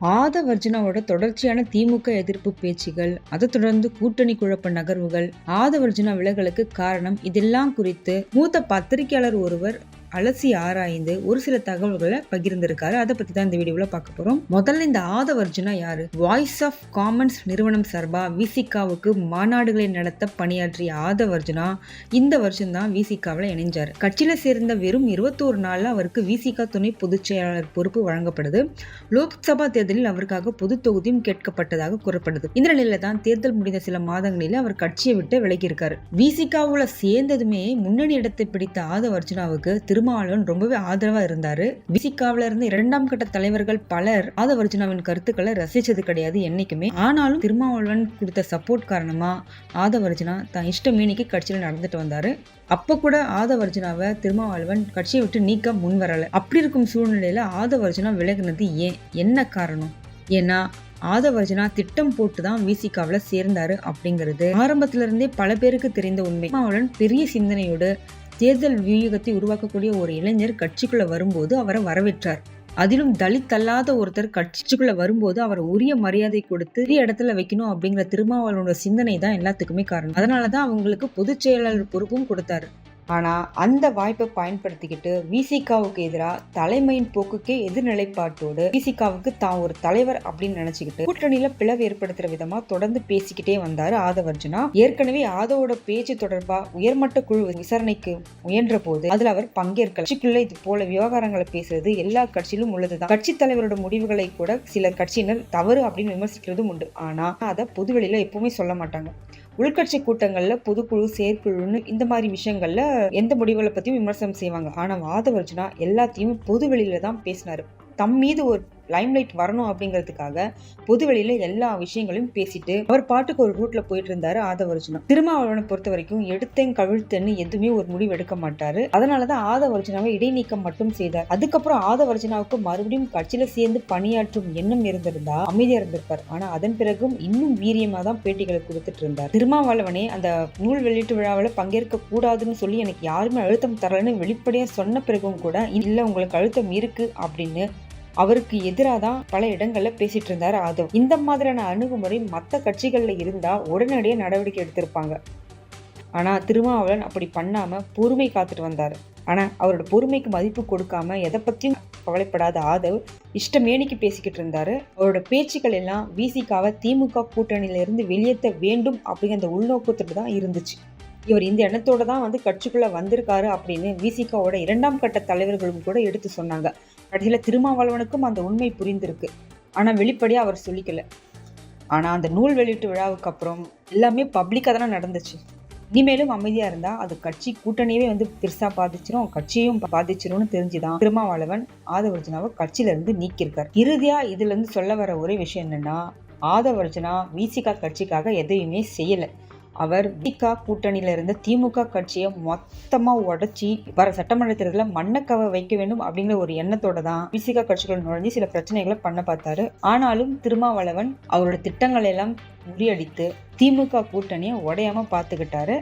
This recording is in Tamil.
ஆதவர்ஜுனாவோட தொடர்ச்சியான திமுக எதிர்ப்பு பேச்சுகள் அதை தொடர்ந்து கூட்டணி குழப்ப நகர்வுகள் ஆதவர்ஜுனா விலகலுக்கு காரணம் இதெல்லாம் குறித்து மூத்த பத்திரிகையாளர் ஒருவர் அலசி ஆராய்ந்து ஒரு சில தகவல்களை பகிர்ந்திருக்காரு. அதை பத்தி தான் இந்த வீடியோல பார்க்க போறோம். முதல்ல இந்த ஆதவர்ஜுனா யாரு? வாய்ஸ் ஆஃப் காமன்ஸ் நிறுவனம் சார்பா விசிகாவுக்கு மாநாடுகளை நடத்த பணியாற்றிய ஆதவர்ஜுனா இந்த வருஷம் தான் விசிகாவில் இணைஞ்சார். கட்சியில சேர்ந்த வெறும் இருபத்தோரு நாள்ல அவருக்கு விசிகா துணை பொதுச் செயலாளர் பொறுப்பு வழங்கப்படுது. லோக்சபா தேர்தலில் அவருக்காக பொது தொகுதியும் கேட்கப்பட்டதாக கூறப்படுது. இந்த நிலையில தான் தேர்தல் முடிந்த சில மாதங்களில் அவர் கட்சியை விட்டு விலகியிருக்காரு. விசிகாவுல சேர்ந்ததுமே முன்னணி இடத்தை பிடித்த ஆதவர்ஜுனாவுக்கு திரு பெருமாளும் ரொம்பவே ஆதரவா இருந்தாரு. விசிகாவில இருந்து இரண்டாம் கட்ட தலைவர்கள் பலர் ஆதவர்ஜுனாவின் கருத்துக்களை ரசிச்சது கிடையாது என்னைக்குமே. ஆனாலும் திருமாவளவன் கொடுத்த சப்போர்ட் காரணமா ஆதவர்ஜுனா தான் இஷ்ட மீனிக்கு கட்சியில நடந்துட்டு வந்தாரு. அப்ப கூட ஆதவர்ஜுனாவை திருமாவளவன் கட்சியை விட்டு நீக்க முன் வரல. அப்படி இருக்கும் சூழ்நிலையில ஆதவர்ஜுனா விலகினது ஏன்? என்ன காரணம்? ஏன்னா ஆதவர்ஜனா திட்டம் போட்டு தான் விசிகாவில் சேர்ந்தாரு அப்படிங்கிறது. ஆரம்பத்துல இருந்தே பல பேருக்கு தெரிந்த உண்மை. திருமாவளவன் பெரிய சிந்தனையோடு தேர்தல் வியூகத்தை உருவாக்கக்கூடிய ஒரு இளைஞர் கட்சிக்குள்ள வரும்போது அவரை வரவேற்றார். அதிலும் தலித் அல்லாத ஒருத்தர் கட்சிக்குள்ள வரும்போது அவரை உரிய மரியாதை கொடுத்து பெரிய இடத்துல வைக்கணும் அப்படிங்கிற திருமாவளவனோட சிந்தனை தான் எல்லாத்துக்குமே காரணம். அதனாலதான் அவங்களுக்கு பொதுச் செயலாளர் பொறுப்பும் கொடுத்தாரு. ஆனால் அந்த வாய்ப்பை பயன்படுத்திக்கிட்டு விசிகாவுக்கு எதிராக தலைமையின் போக்குக்கே எதிர்நிலைப்பாட்டோடு விசிகாவுக்கு தான் ஒரு தலைவர் அப்படின்னு நினைச்சுக்கிட்டு கூட்டணியில பிளவு ஏற்படுத்துற விதமா தொடர்ந்து பேசிக்கிட்டே வந்தாரு ஆதவர்ஜுனா. ஏற்கனவே ஆதவோட பேச்சு தொடர்பா உயர்மட்ட குழு விசாரணைக்கு முயன்ற போது அதுல அவர் பங்கேற்கல. கட்சிக்குள்ள இது போல விவகாரங்களை பேசுறது எல்லா கட்சியிலும் உள்ளதுதான். கட்சி தலைவரோட முடிவுகளை கூட சில கட்சியினர் தவறு அப்படின்னு விமர்சிக்கிறதும் உண்டு. ஆனா அதை பொதுவெளியில எப்பவுமே சொல்ல மாட்டாங்க. உள்கட்சி கூட்டங்கள்ல பொதுக்குழு செயற்குழுன்னு இந்த மாதிரி விஷயங்கள்ல எந்த முடிவுகளை பத்தியும் விமர்சனம் செய்வாங்க. ஆனா வாதவர்ஜுனா எல்லாத்தையும் பொது வெளியில தான் பேசினாரு. தம் மீது ஒரு லைம்லைட் வரணும் அப்படிங்கிறதுக்காக பொதுவெளியில எல்லா விஷயங்களையும் பேசிட்டு அவர் பாட்டுக்கு ஒரு ரூட்ல போயிட்டு இருந்தாரு ஆதவர்ஜுனா. திருமாவளவனை பொறுத்த வரைக்கும் எடுத்தேன் கவிழ்த்தேன்னு எதுவுமே ஒரு முடிவு எடுக்க மாட்டாரு. அதனாலதான் ஆதவர்ஜுனாவை இடைநீக்கம் மட்டும் செய்தார். அதுக்கப்புறம் ஆதவர்ஜுனாவுக்கு மறுபடியும் கட்சியில சேர்ந்து பணியாற்றும் எண்ணம் இருந்திருந்தா அமைதியா இருந்திருப்பார். ஆனா அதன் பிறகும் இன்னும் வீரியமா தான் பேட்டிகளை கொடுத்துட்டு இருந்தார். திருமாவளவனே அந்த நூல் வெளியீட்டு விழாவில் பங்கேற்க கூடாதுன்னு சொல்லி எனக்கு யாருமே அழுத்தம் தரலன்னு வெளிப்படையா சொன்ன பிறகும் கூட இல்ல உங்களுக்கு அழுத்தம் இருக்கு அப்படின்னு அவருக்கு எதிராக தான் பல இடங்கள்ல பேசிட்டு இருந்தார் ஆதவ். இந்த மாதிரியான அணுகுமுறை மற்ற கட்சிகள்ல இருந்தா உடனடியாக நடவடிக்கை எடுத்திருப்பாங்க. ஆனா திருமாவளவன் அப்படி பண்ணாம பொறுமை காத்துட்டு வந்தார். ஆனா அவரோட பொறுமைக்கு மதிப்பு கொடுக்காம எதை பத்தியும் கவலைப்படாத ஆதவ் இஷ்டமேனிக்கு பேசிக்கிட்டு இருந்தாரு. அவரோட பேச்சுக்கள் எல்லாம் விசிகாவை திமுக கூட்டணியில இருந்து வெளியேற்ற வேண்டும் அப்படிங்கிற அந்த உள்நோக்கத்துல தான் இருந்துச்சு. இவர் இந்த எண்ணத்தோடு தான் வந்து கட்சிக்குள்ளே வந்திருக்காரு அப்படின்னு விசிகாவோட இரண்டாம் கட்ட தலைவர்களும் கூட எடுத்து சொன்னாங்க. கடைசியில் திருமாவளவனுக்கும் அந்த உண்மை புரிந்திருக்கு. ஆனால் வெளிப்படையாக அவர் சொல்லிக்கல. ஆனால் அந்த நூல் வெளியீட்டு விழாவுக்கு அப்புறம் எல்லாமே பப்ளிக்காக தானே நடந்துச்சு. இனிமேலும் அமைதியாக இருந்தால் அது கட்சி கூட்டணியவே வந்து பெருசாக பாதிச்சிரும் கட்சியும் பாதிச்சிரும்னு தெரிஞ்சுதான் திருமாவளவன் ஆதவர்ஜனாவை கட்சியிலேருந்து நீக்கியிருக்கார். இறுதியாக இதுலேருந்து சொல்ல வர ஒரே விஷயம் என்னென்னா ஆதவர்ஜனா விசிகா கட்சிக்காக எதையுமே செய்யலை. அவர் திக கூட்டணியில இருந்த திமுக கட்சியை மொத்தமா உடச்சி வர சட்டமன்ற தேர்தலில் மண்ணக்கவ வைக்க வேண்டும் அப்படிங்கிற ஒரு எண்ணத்தோட தான் விசிகா கட்சிகள் நுழைஞ்சு சில பிரச்சனைகளை பண்ண பார்த்தாரு. ஆனாலும் திருமாவளவன் அவரோட திட்டங்களை எல்லாம் முறியடித்து திமுக கூட்டணியை உடையாம பார்த்துக்கிட்டாரு.